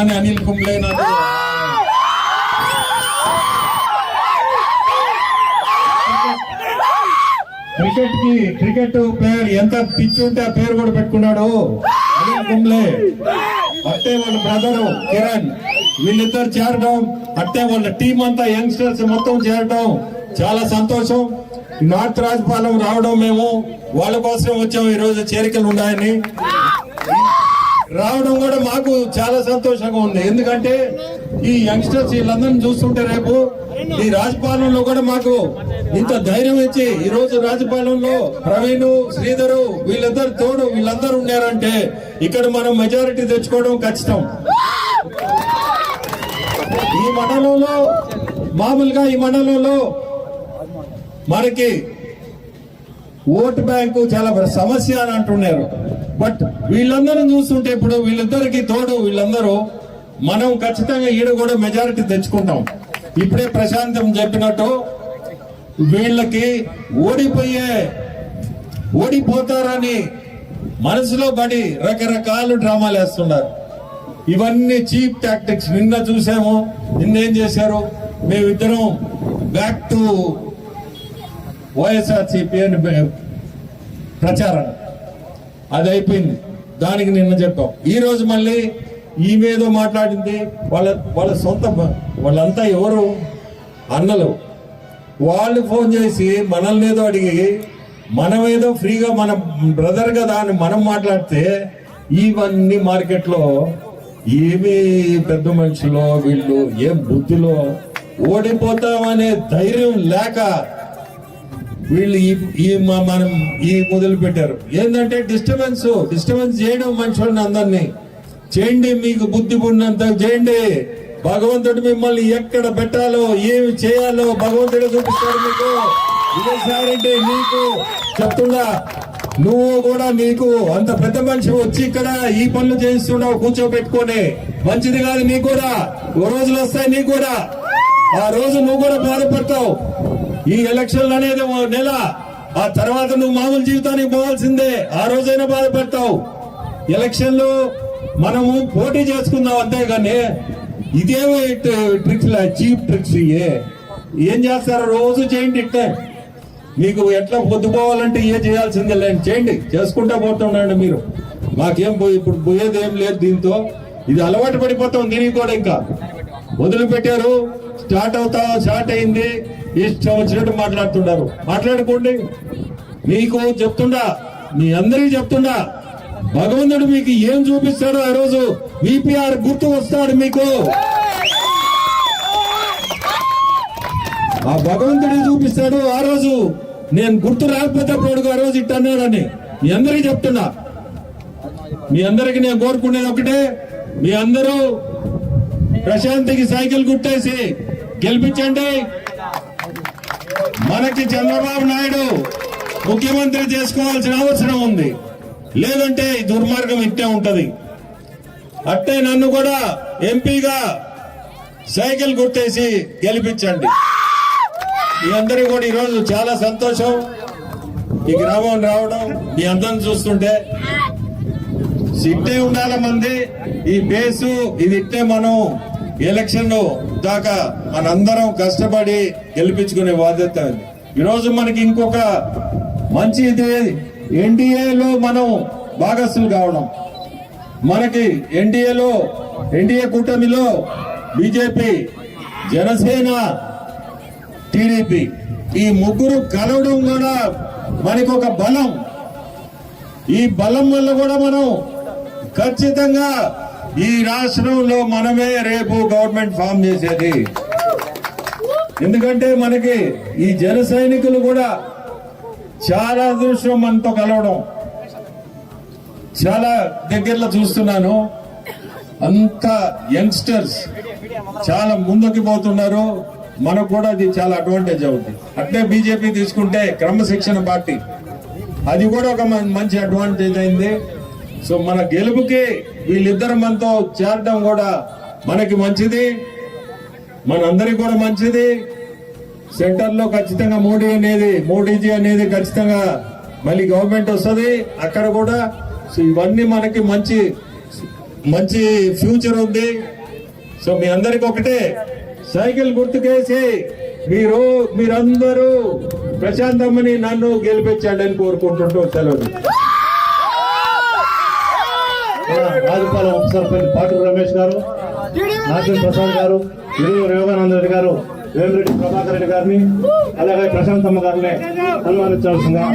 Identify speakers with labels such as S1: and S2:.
S1: అని అనిల్ కుంబ్లే నాకు క్రికెట్కి క్రికెట్ ప్లేయర్ ఎంత పిచ్చి ఉంటే ఆ పేరు కూడా పెట్టుకున్నాడు. అనిల్ కుంబ్లే అట్టే వాళ్ళ బ్రదరు కిరణ్. వీళ్ళిద్దరు చేరడం అట్టే వాళ్ళ టీం అంతా యంగ్స్టర్స్ మొత్తం చేరడం చాలా సంతోషం. నార్త్ రాజపాలెం రావడం మేము. వాళ్ళ కోసం వచ్చాం ఈ రోజు చేరికలు ఉన్నాయని. రావడం కూడా మాకు చాలా సంతోషంగా ఉంది. ఎందుకంటే ఈ యంగ్స్టర్స్ వీళ్ళందరినీ చూస్తుంటే రేపు ఈ రాజపాలనలో కూడా మాకు ఇంత ధైర్యం ఇచ్చి ఈ రోజు రాజపాలెంలో ప్రవీణ్ శ్రీధరు వీళ్ళందరూ తోడు వీళ్ళందరూ ఉన్నారంటే ఇక్కడ మనం మెజారిటీ తెచ్చుకోవడం ఖచ్చితం ఈ మండలంలో మామూలుగా ఈ మండలంలో మనకి ఓటు బ్యాంకు చాలా సమస్య అని అంటున్నారు. బట్ వీళ్ళందరూ చూస్తుంటే ఇప్పుడు వీళ్ళిద్దరికి తోడు వీళ్ళందరూ మనం ఖచ్చితంగా ఈడ కూడా మెజారిటీ తెచ్చుకుంటాం. ఇప్పుడే ప్రశాంతం చెప్పినట్టు వీళ్ళకి ఓడిపోయే ఓడిపోతారని మనసులో పడి రకరకాల డ్రామాలు వేస్తున్నారు. ఇవన్నీ చీప్ టాక్టిక్స్ నిన్న చూసాము నిన్న ఏం చేశారు? మేమిద్దరం బ్యాక్ టు వైఎస్ఆర్సీపీ అని ప్రచారం. అది అయిపోయింది. దానికి నిన్న చెప్పాం. ఈ రోజు మళ్ళీ ఈమెదో మాట్లాడింది. వాళ్ళ వాళ్ళ సొంత వాళ్ళంతా ఎవరు? అన్నలు. వాళ్ళు ఫోన్ చేసి మనల్ని ఏదో అడిగి మనమేదో ఫ్రీగా మన బ్రదర్ కదా అని మనం మాట్లాడితే ఇవన్నీ మార్కెట్లో ఏమి పెద్ద మనుషులో వీళ్ళు ఏం బుద్ధిలో ఓడిపోతామనే ధైర్యం లేక వీళ్ళు ఈ ఈ మనం ఈ మొదలు పెట్టారు. ఏంటంటే డిస్టర్బెన్స్ డిస్టర్బెన్స్ చేయడం మనుషులని అందరినీ. చేయండి మీకు బుద్ధి ఉన్నంత చేయండి. భగవంతుడు మిమ్మల్ని ఎక్కడ పెట్టాలో ఏమి చేయాలో భగవంతుడే చూపిస్తాడు మీకు. విజయసాయిరెడ్డి నీకు చెప్తున్నా. నువ్వు కూడా నీకు అంత పెద్ద మనిషి వచ్చి ఇక్కడ ఈ పనులు చేయిస్తున్నావు కూర్చోబెట్టుకొని. మంచిది కాదు నీకు కూడా. ఓ రోజులు వస్తాయి నీకు కూడా. ఆ రోజు నువ్వు కూడా బాధపడతావు. ఈ ఎలక్షన్లు అనేది ఓ నెల. ఆ తర్వాత నువ్వు మామూలు జీవితానికి పోవాల్సిందే. ఆ రోజైనా బాధపడతావు. ఎలక్షన్లు మనము పోటీ చేసుకుందాం అంతేగాని ఇదేమో ట్రిక్స్ చీప్ ట్రిక్స్ ఇయే. ఏం చేస్తారు? రోజు చేయండి ఇట్టే మీకు ఎట్లా పొద్దుపోవాలంటే ఏ చేయాల్సిందే. లేండి చేయండి. చేసుకుంటా పోతుండండి మీరు. మాకేం ఇప్పుడు పోయేది ఏం లేదు దీంతో. ఇది అలవాటు పడిపోతాం దీనికి కూడా ఇంకా. వదిలిపెట్టారు. స్టార్ట్ అవుతా స్టార్ట్ అయింది. ఇష్టం వచ్చినట్టు మాట్లాడుతున్నారు మాట్లాడుకోండి. మీకు చెప్తుండా మీ అందరికీ చెప్తుండా భగవంతుడు మీకు ఏం చూపిస్తాడో ఆ రోజు విపిఆర్ గుర్తు వస్తాడు మీకు. ఆ భగవంతుడు చూపిస్తాడు ఆ రోజు. నేను గుర్తు రాకపోతే అప్పుడు ఆ రోజు ఇట్టన్నాడని మీ అందరికీ చెప్తున్నా. మీ అందరికి నేను కోరుకునేది ఒకటే. మీ అందరూ ప్రశాంతికి సైకిల్ గుట్టేసి గెలిపించండి. మనకి చంద్రబాబు నాయుడు ముఖ్యమంత్రి చేసుకోవాల్సిన అవసరం ఉంది. లేదంటే ఈ దుర్మార్గం ఇంటే ఉంటది. అట్టే నన్ను కూడా ఎంపీగా సైకిల్ గుర్తేసి గెలిపించండి. మీ అందరికీ కూడా ఈరోజు చాలా సంతోషం. ఈ గ్రామం రావడం మీ అందరిని చూస్తుంటే ఇట్టే ఉండాల మంది. ఈ బేసు ఇది ఇట్టే మనం ఎలక్షన్ దాకా మనందరం కష్టపడి గెలిపించుకునే బాధ్యత ఉంది. ఈరోజు మనకి ఇంకొక మంచి ఎన్డీఏలో మనం భాగస్తులు కావడం. మనకి ఎన్డీఏలో ఎన్డీఏ కూటమిలో బీజేపీ జనసేన టీడీపీ ఈ ముగ్గురు కలవడం కూడా మనకు ఒక బలం. ఈ బలం వల్ల కూడా మనం ఖచ్చితంగా ఈ రాష్ట్రంలో మనమే రేపు గవర్నమెంట్ ఫామ్ చేసేది. ఎందుకంటే మనకి ఈ జన సైనికులు కూడా చాలా అదృష్టం మనతో కలవడం. చాలా దగ్గరలో చూస్తున్నాను. అంత యంగ్స్టర్స్ చాలా ముందుకు పోతున్నారు. మనకు కూడా అది చాలా అడ్వాంటేజ్ అవుతుంది అట్లే బీజేపీ తీసుకుంటే క్రమశిక్షణ పార్టీ. అది కూడా ఒక మంచి అడ్వాంటేజ్ అయింది. సో మన గెలుపుకి వీళ్ళిద్దరు మనతో చేరడం కూడా మనకి మంచిది. మనందరికి కూడా మంచిది. సెంటర్లో ఖచ్చితంగా మోడీ అనేది మోడీజీ అనేది ఖచ్చితంగా మళ్ళీ గవర్నమెంట్ వస్తుంది. అక్కడ కూడా సో ఇవన్నీ మనకి మంచి మంచి ఫ్యూచర్ ఉంది. సో మీ అందరికి ఒకటే సైకిల్ గుర్తుకేసి మీరు మీరందరూ ప్రశాంతమ్మని నన్ను గెలిపించండి అని కోరుకుంటుంటూ సెలవు.
S2: రాజపాలెం ఉప సర్పంచ్ పాటూరు రమేష్ గారు నాసిం ప్రసాద్ గారు ఇరువురు యోగానంద రెడ్డి గారు వేమిరెడ్డి ప్రభాకర్ రెడ్డి గారిని అలాగే ప్రశాంతమ్మ గారిని సన్మానించాల్సిందిగా.